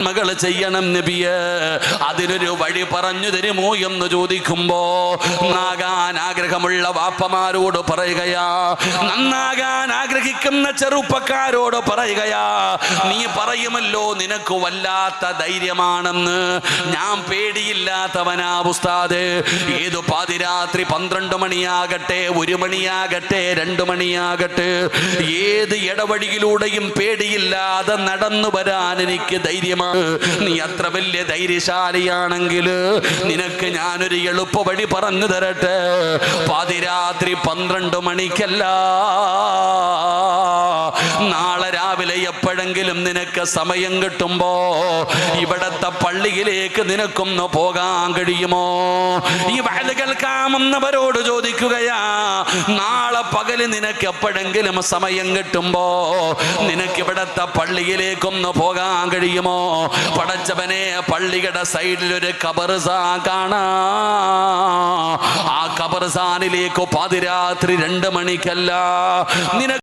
മകൾ ചെയ്യണം നബിയ. അതിനൊരു വഴി പറഞ്ഞു തരുമോ എന്ന് ചോദിക്കുമ്പോ നാഗാൻ ആഗ്രഹമുള്ള വാപ്പമാരോട് പറയുകയാ നന്നാകാൻ ആഗ്രഹിക്കുന്ന ചെറുപ്പക്കാരോട് പറയുകയാ നീ പറയുമല്ലോ നിനക്ക് വല്ലാത്ത ധൈര്യമാണെന്ന്. ഞാൻ പേടിയില്ലാത്തവനാ ഉസ്താദ്. ഏത് പാതിരാത്രി പന്ത്രണ്ട് മണിയാകട്ടെ ഒരു മണിയാകട്ടെ രണ്ട് മണിയാകട്ടെ. ഏത് ഇടവഴിയിലൂടെയും പേടിയില്ലാതെ നടന്നു വരാൻ എനിക്ക് ധൈര്യമാണ് നീ അത്ര വലിയ ധൈര്യശാലിയാണെങ്കിൽ നിനക്ക് ഞാനൊരു എളുപ്പ വഴി പറഞ്ഞു തരട്ടെ. പാതിരാത്രി പന്ത്രണ്ട് മണിക്കല്ല. രാവിലെ എപ്പോഴെങ്കിലും നിനക്ക് സമയം കിട്ടുമ്പോ ഇവിടത്തെ പള്ളിയിലേക്ക് നിനക്കൊന്ന് പോകാൻ കഴിയുമോ? ഈ വയത് കേൾക്കാമെന്നവരോട് ചോദിക്കുകയാ നാളെ പകൽ നിനക്ക് എപ്പോഴെങ്കിലും സമയം കിട്ടുമ്പോ നിനക്ക് ഇവിടത്തെ പള്ളിയിലേക്കൊന്ന് പോകാൻ കഴിയുമോ? പടച്ചവനെ പള്ളിയുടെ സൈഡിൽ ഒരു കബർസാ കാണാ. ആ കബർസാനിലേക്ക് പാതിരാത്രി രണ്ട് മണിക്കല്ല. നിനക്ക്